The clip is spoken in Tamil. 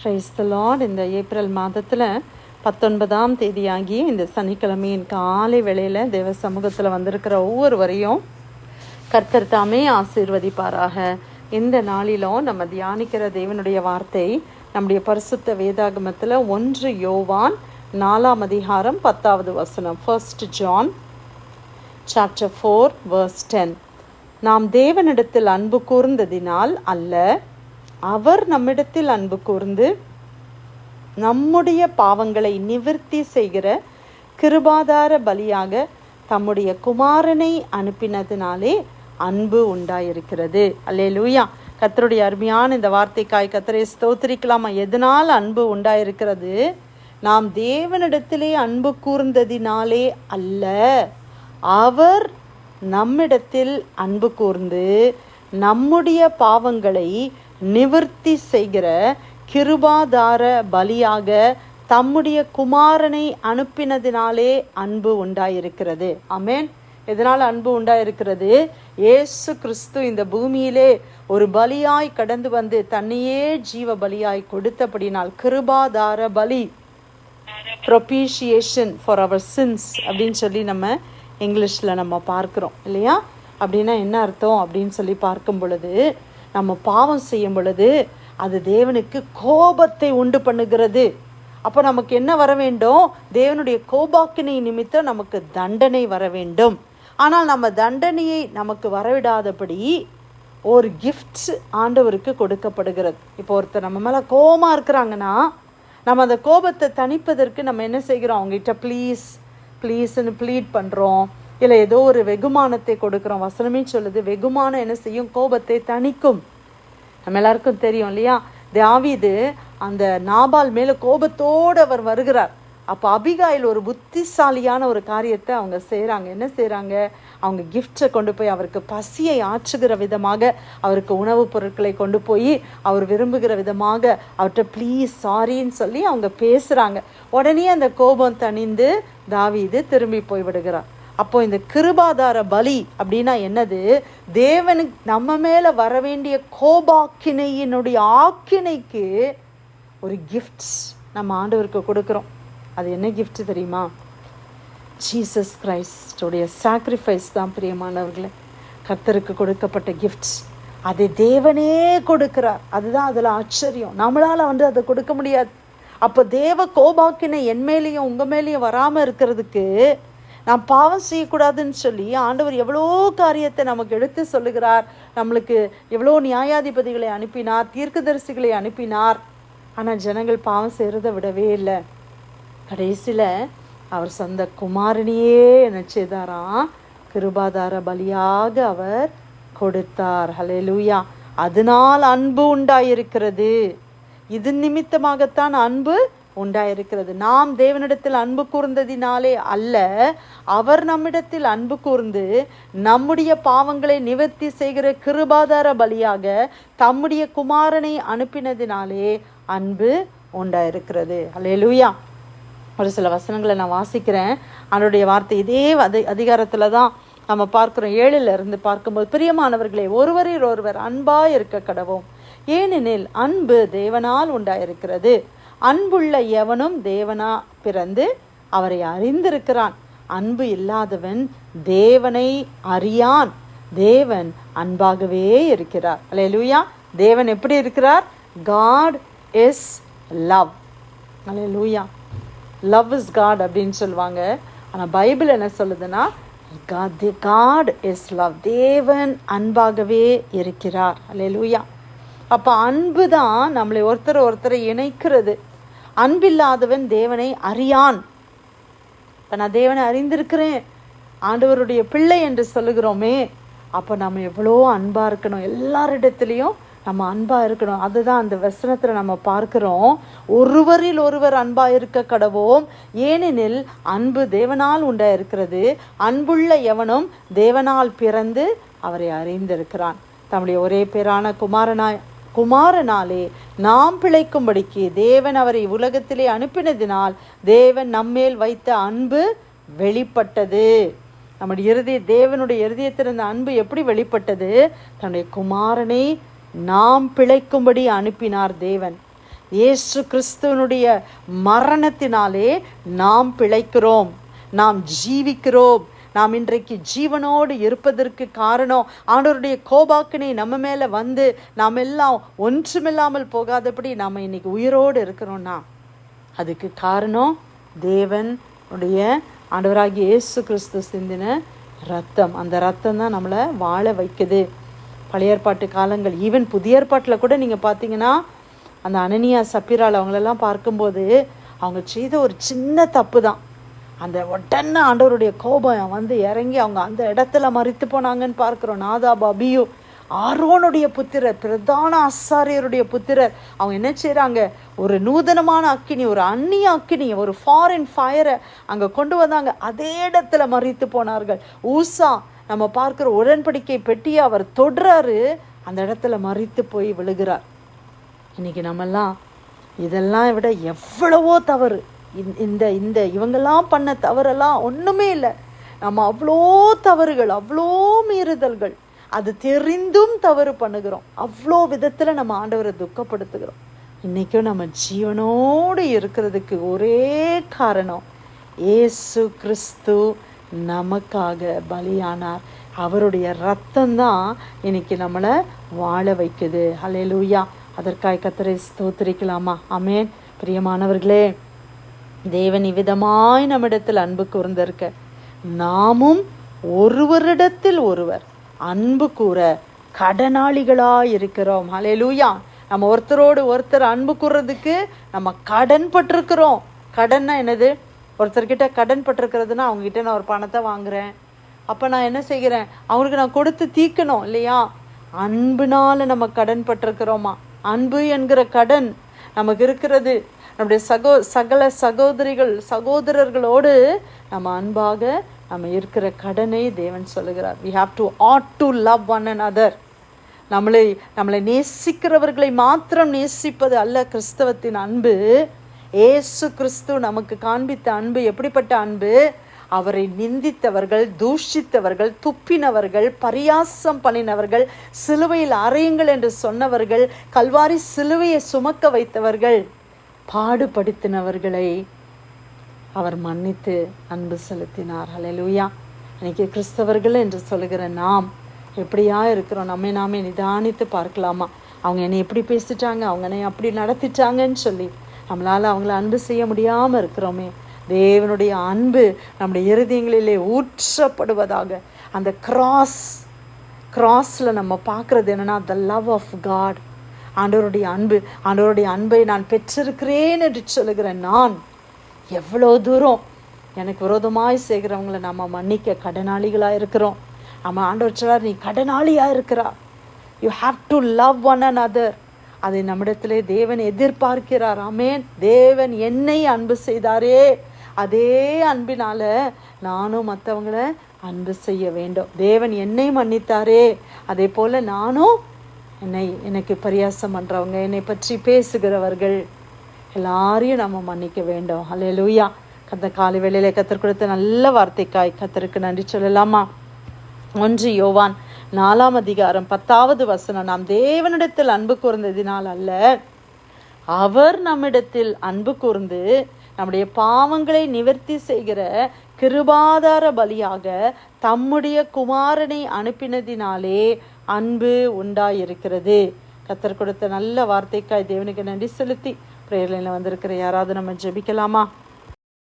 ப்ரைஸ் த லார்ட் இந்த ஏப்ரல் மாதத்தில் பத்தொன்பதாம் தேதியாகி இந்த சனிக்கிழமையின் காலை வேளையில் தேவ சமூகத்தில் வந்திருக்கிற ஒவ்வொருவரையும் கர்த்தர் தாமே ஆசீர்வதிப்பாராக. இந்த நாளிலும் நம்ம தியானிக்கிற தேவனுடைய வார்த்தை நம்முடைய பரிசுத்த வேதாகமத்தில் ஒன்று யோவான் நாலாம் அதிகாரம் பத்தாவது வசனம். First John chapter four verse ten நாம் தேவனிடத்தில் அன்பு கூர்ந்ததினால் அல்ல அவர் நம்மிடத்தில் அன்பு கூர்ந்து நம்முடைய பாவங்களை நிவர்த்தி செய்கிற கிருபாதார பலியாக தம்முடைய குமாரனை அனுப்பினதினாலே அன்பு உண்டாயிருக்கிறது. அல்லே லூயா கத்தருடைய அருமையான இந்த வார்த்தைக்காய் கத்தரை ஸ்தோத்திரிக்கலாமா? எதனால் அன்பு உண்டாயிருக்கிறது? நாம் தேவனிடத்திலே அன்பு கூர்ந்ததினாலே அல்ல. அவர் நம்மிடத்தில் அன்பு கூர்ந்து நம்முடைய பாவங்களை நிவர்த்தி செய்கிற கிருபாதார பலியாக தம்முடைய குமாரனை அனுப்பினதினாலே அன்பு உண்டாயிருக்கிறது. அமேன் எதனால் அன்பு உண்டாயிருக்கிறது? ஏசு கிறிஸ்து இந்த பூமியிலே ஒரு பலியாய் கடந்து வந்து தன்னையே ஜீவ பலியாய் கொடுத்தபடினால் கிருபாதார பலி ப்ரொபீஷியேஷன் ஃபார் அவர் சின்ஸ் அப்படின்னு சொல்லி நம்ம இங்கிலீஷில் நம்ம பார்க்குறோம் இல்லையா? அப்படின்னா என்ன அர்த்தம் அப்படின்னு சொல்லி பார்க்கும் பொழுது நம்ம பாவம் செய்யும் பொழுது அது தேவனுக்கு கோபத்தை உண்டு பண்ணுகிறது. அப்போ நமக்கு என்ன வர வேண்டும்? தேவனுடைய கோபாக்கினை நிமித்தம் நமக்கு தண்டனை வர வேண்டும். ஆனால் நம்ம தண்டனையை நமக்கு வரவிடாதபடி ஒரு கிஃப்ட்ஸ் ஆண்டவருக்கு கொடுக்கப்படுகிறது. இப்போ ஒருத்தர் நம்ம மேலே கோபமாக இருக்கிறாங்கன்னா நம்ம அந்த கோபத்தை தணிப்பதற்கு நம்ம என்ன செய்கிறோம்? அவங்ககிட்ட ப்ளீஸ் ப்ளீஸ்ன்னு ப்ளீட் பண்ணுறோம் இல்லை ஏதோ ஒரு வெகுமானத்தை கொடுக்குறோம். வசனமே சொல்லுது வெகுமானம் என்ன செய்யும்? கோபத்தை தணிக்கும். நம்ம எல்லாருக்கும் தெரியும் இல்லையா? தாவிது அந்த நாபால் மேலே கோபத்தோடு அவர் வருகிறார். அப்போ அபிகாயில் ஒரு புத்திசாலியான ஒரு காரியத்தை அவங்க செய்கிறாங்க என்ன செய்கிறாங்க அவங்க கிஃப்டை கொண்டு போய் அவருக்கு பசியை ஆற்றுகிற விதமாக அவருக்கு உணவுப் பொருட்களை கொண்டு போய் அவர் விரும்புகிற விதமாக அவர்கிட்ட ப்ளீஸ் சாரின்னு சொல்லி அவங்க பேசுகிறாங்க உடனே அந்த கோபம் தணிந்து தாவீது திரும்பி போய் விடுகிறார். அப்போ இந்த கிருபாதார பலி அப்படின்னா என்னது? தேவனுக்கு நம்ம மேலே வர வேண்டிய கோபாக்கினையினுடைய ஆக்கினைக்கு ஒரு கிஃப்ட்ஸ் நம்ம ஆண்டவருக்கு கொடுக்குறோம். அது என்ன கிஃப்ட் தெரியுமா? ஜீசஸ் கிரைஸ்டுடைய சாக்ரிஃபைஸ் தான் பிரியமானவர்களே. கர்த்தருக்கு கொடுக்கப்பட்ட கிஃப்ட்ஸ் அதை தேவனே கொடுக்கிறார். அதுதான் அதில் ஆச்சரியம். நம்மளால் வந்து அதை கொடுக்க முடியாது. அப்போ தேவ கோபாக்கினை என் மேலேயும் உங்கள் மேலேயும் வராமல் இருக்கிறதுக்கு நான் பாவம் செய்யக்கூடாதுன்னு சொல்லி ஆண்டவர் எவ்வளோ காரியத்தை நமக்கு எடுத்து சொல்லுகிறார். நம்மளுக்கு எவ்வளோ நியாயாதிபதிகளை அனுப்பினார் தீர்க்கதரிசிகளை அனுப்பினார். ஆனால் ஜனங்கள் பாவம் செய்கிறத விடவே இல்லை. கடைசியில் அவர் சொந்த குமாரனையே என்ன செய்தாராம்? கிருபாதார பலியாக அவர் கொடுத்தார். ஹalleluya அதனால் அன்பு உண்டாயிருக்கிறது. இது நிமித்தமாகத்தான் அன்பு உண்டாயிருக்கிறது. நாம் தேவனிடத்தில் அன்பு கூர்ந்ததினாலே அல்ல அவர் நம்மிடத்தில் அன்பு கூர்ந்து நம்முடைய பாவங்களை நிவர்த்தி செய்கிற கிருபாதார பலியாக தம்முடைய குமாரனை அனுப்பினதினாலே அன்பு உண்டாயிருக்கிறது. அல்லேலூயா ஒரு சில வசனங்களை நான் வாசிக்கிறேன். அவருடைய வார்த்தை இதே அதி அதிகாரத்தில் தான் நம்ம பார்க்குறோம். ஏழில் இருந்து பார்க்கும்போது பிரியமானவர்களே ஒருவரில் ஒருவர் அன்பாக இருக்க கடவோம். ஏனெனில் அன்பு தேவனால் உண்டாயிருக்கிறது. அன்புள்ள எவனும் தேவனா பிறந்து அவரை அறிந்திருக்கிறான். அன்பு இல்லாதவன் தேவனை அறியான். தேவன் அன்பாகவே இருக்கிறார். அல்லேலூயா தேவன் எப்படி இருக்கிறார்? காட் இஸ் லவ் அல்லேலூயா லவ் இஸ் காட் அப்படின்னு சொல்லுவாங்க. ஆனால் பைபிள் என்ன சொல்லுதுன்னா காட் இஸ் லவ் தேவன் அன்பாகவே இருக்கிறார். அல்லேலூயா அப்போ அன்பு தான் நம்மளை ஒருத்தர் ஒருத்தரை இணைக்கிறது. அன்பில்லாதவன் தேவனை அறியான். இப்போ நான் தேவனை அறிந்திருக்கிறேன். ஆண்டவருடைய பிள்ளை என்று சொல்லுகிறோமே. அப்போ நம்ம எவ்வளோ அன்பாக இருக்கணும். எல்லாரிடத்துலையும் நம்ம அன்பாக இருக்கணும். அதுதான் அந்த வசனத்தில் நம்ம பார்க்குறோம். ஒருவரில் ஒருவர் அன்பாக இருக்க கடவோம். ஏனெனில் அன்பு தேவனால் உண்டாயிருக்கிறது. அன்புள்ள எவனும் தேவனால் பிறந்து அவரை அறிந்திருக்கிறான். தம்முடைய ஒரே பேரான குமாரனாய் குமாரனாலே நாம் பிழைக்கும்படிக்கு தேவன் அவரை உலகத்திலே அனுப்பினதினால் தேவன் நம்மேல் வைத்த அன்பு வெளிப்பட்டது. நம்முடைய இருதய தேவனுடைய இருதயத்திலிருந்த அன்பு எப்படி வெளிப்பட்டது? தன்னுடைய குமாரனை நாம் பிழைக்கும்படி அனுப்பினார் தேவன். இயேசு கிறிஸ்துவனுடைய மரணத்தினாலே நாம் பிழைக்கிறோம். நாம் ஜீவிக்கிறோம். நாம் இன்றைக்கு ஜீவனோடு இருப்பதற்கு காரணம் ஆண்டவருடைய கோபாக்கினை நம்ம மேலே வந்து நாம் எல்லாம் ஒன்றுமில்லாமல் போகாதபடி நாம் இன்னைக்கு உயிரோடு இருக்கிறோம்னா அதுக்கு காரணம் தேவனுடைய ஆண்டவராகிய இயேசு கிறிஸ்து சிந்தின ரத்தம். அந்த ரத்தம் தான் நம்மளை வாழ வைக்குது. பழைய ஏற்பாட்டு காலங்கள் ஈவன் புதிய ஏற்பாட்டில் கூட நீங்கள் பார்த்தீங்கன்னா அந்த அனனியா சப்பிரால் அவங்களெல்லாம் பார்க்கும்போது அவங்க செய்த ஒரு சின்ன தப்பு தான். அந்த உடனே ஆண்டவருடைய கோபம் வந்து இறங்கி அவங்க அந்த இடத்துல மறித்து போனாங்கன்னு பார்க்குறோம். நாதா அபியு ஆரோனுடைய புத்திரர் பிரதான ஆசாரியருடைய புத்திரர். அவங்க என்ன செய்கிறாங்க ஒரு நூதனமான அக்கினி ஒரு அந்நிய அக்கினி ஒரு ஃபாரின் ஃபயரை அங்கே கொண்டு வந்தாங்க. அதே இடத்துல மறித்து போனார்கள். ஊசா நம்ம பார்க்குற உடன்படிக்கை பெட்டியை அவர் தொடுறாரு. அந்த இடத்துல மறித்து போய் விழுகிறார். இன்னைக்கு நம்மெல்லாம் இதெல்லாம் விட எவ்வளவோ தவறு. இந்த- இந்த இந்த இவங்கெல்லாம் பண்ண தவறெல்லாம் ஒன்றுமே இல்லை. நம்ம அவ்வளோ தவறுகள் அவ்வளோ மீறுதல்கள் அது தெரிந்தும் தவறு பண்ணுகிறோம். அவ்வளோ விதத்தில் நம்ம ஆண்டவரை துக்கப்படுத்துகிறோம். இன்றைக்கும் நம்ம ஜீவனோடு இருக்கிறதுக்கு ஒரே காரணம் ஏசு கிறிஸ்து நமக்காக பலியானார். அவருடைய ரத்தம் தான் இன்னைக்கு நம்மளை வாழ வைக்குது. ஹலே லூயா அதற்காக கத்தரை ஸ்தோத்திரிக்கலாமா? அமேன் பிரியமானவர்களே தேவன் இவ்விதமாய் நம்மிடத்தில் அன்பு கூர்ந்திருக்க. நாமும் ஒருவரிடத்தில் ஒருவர் அன்பு கூற கடனாளிகளாக இருக்கிறோம். அலையலூயா நம்ம ஒருத்தரோடு ஒருத்தர் அன்பு கூறுறதுக்கு நம்ம கடன் பட்டிருக்கிறோம் கடன்னா என்னது? ஒருத்தர்கிட்ட கடன் பட்டிருக்கிறதுனா அவங்ககிட்ட நான் ஒரு பணத்தை வாங்குறேன். அப்போ நான் என்ன செய்கிறேன்? அவங்களுக்கு நான் கொடுத்து தீக்கணும் இல்லையா? அன்புனால நம்ம கடன் பட்டிருக்கிறோமா? அன்பு என்கிற கடன் நமக்கு இருக்கிறது. நம்முடைய சகோ சகல சகோதரிகள் சகோதரர்களோடு நம்ம அன்பாக நம்ம இருக்கிற கடனை தேவன் சொல்லுகிறார். We have to ought to love one another நம்மளை நம்மளை நேசிக்கிறவர்களை மாத்திரம் நேசிப்பது அல்ல கிறிஸ்தவத்தின் அன்பு. ஏசு கிறிஸ்து நமக்கு காண்பித்த அன்பு எப்படிப்பட்ட அன்பு? அவரை நிந்தித்தவர்கள் தூஷித்தவர்கள் துப்பினவர்கள் பரியாசம் பண்ணினவர்கள் சிலுவையில் அறையுங்கள் என்று சொன்னவர்கள் கல்வாரி சிலுவையை சுமக்க வைத்தவர்கள். பாடுபடுத்தினவர்களை அவர் மன்னித்து அன்பு செலுத்தினார். ஹalleluya இன்னைக்கு கிறிஸ்தவர்கள் என்று சொல்லுகிற நாம் எப்படியா இருக்கிறோம்? நம்மை நாமே நிதானித்து பார்க்கலாமா? அவங்க என்னை எப்படி பேசிட்டாங்க? அவங்க என்னை அப்படி நடத்திட்டாங்கன்னு சொல்லி நம்மளால் அவங்கள அன்பு செய்ய முடியாமல் இருக்கிறோமே. தேவனுடைய அன்பு நம்முடைய இறுதியங்களிலே ஊற்றப்படுவதாக. அந்த கிராஸ் கிராஸில் நம்ம பார்க்குறது என்னன்னா த லவ் ஆஃப் காட் ஆண்டவருடைய அன்பு ஆண்டவருடைய அன்பை நான் பெற்றிருக்கிறேன் என்று சொல்லுகிற நான் எவ்வளோ தூரம் எனக்கு விரோதமாய் செய்கிறவங்களை நம்ம மன்னிக்க கடனாளிகளாக இருக்கிறோம். நம்ம ஆண்டவர் சொல்றார் நீ கடனாளியாக இருக்கிறா you have to love one and other அதை நம்மிடத்திலே தேவன் எதிர்பார்க்கிறார். ஆமேன். தேவன் என்னை அன்பு செய்தாரே. அதே அன்பினால நானும் மற்றவங்கள அன்பு செய்ய வேண்டும். தேவன் என்னை மன்னித்தாரே. அதே போல நானும் என்னை எனக்கு பரியாசம் பண்ணுறவங்க என்னை பற்றி பேசுகிறவர்கள் எல்லாரையும் நம்ம மன்னிக்க வேண்டும். ஹalleluya கத்த காலை வேளையில் கத்தர் கொடுத்த நல்ல வார்த்தைக்காய் கத்தருக்கு நன்றி சொல்லலாமா? ஒன்று யோவான் நாலாம் அதிகாரம் பத்தாவது வசனம். நாம் தேவனிடத்தில் அன்பு கூர்ந்ததினால் அல்ல அவர் நம்மிடத்தில் அன்பு கூர்ந்து நம்முடைய பாவங்களை நிவர்த்தி செய்கிற கிருபாதார பலியாக தம்முடைய குமாரனை அனுப்பினதினாலே அன்பு உண்டாயிருக்கிறது. கத்தர் கொடுத்த நல்ல வார்த்தைக்காய் தேவனுக்கு நன்றி செலுத்தி பிரேரலையில் வந்திருக்கிற யாராவது நம்ம ஜெபிக்கலாமா?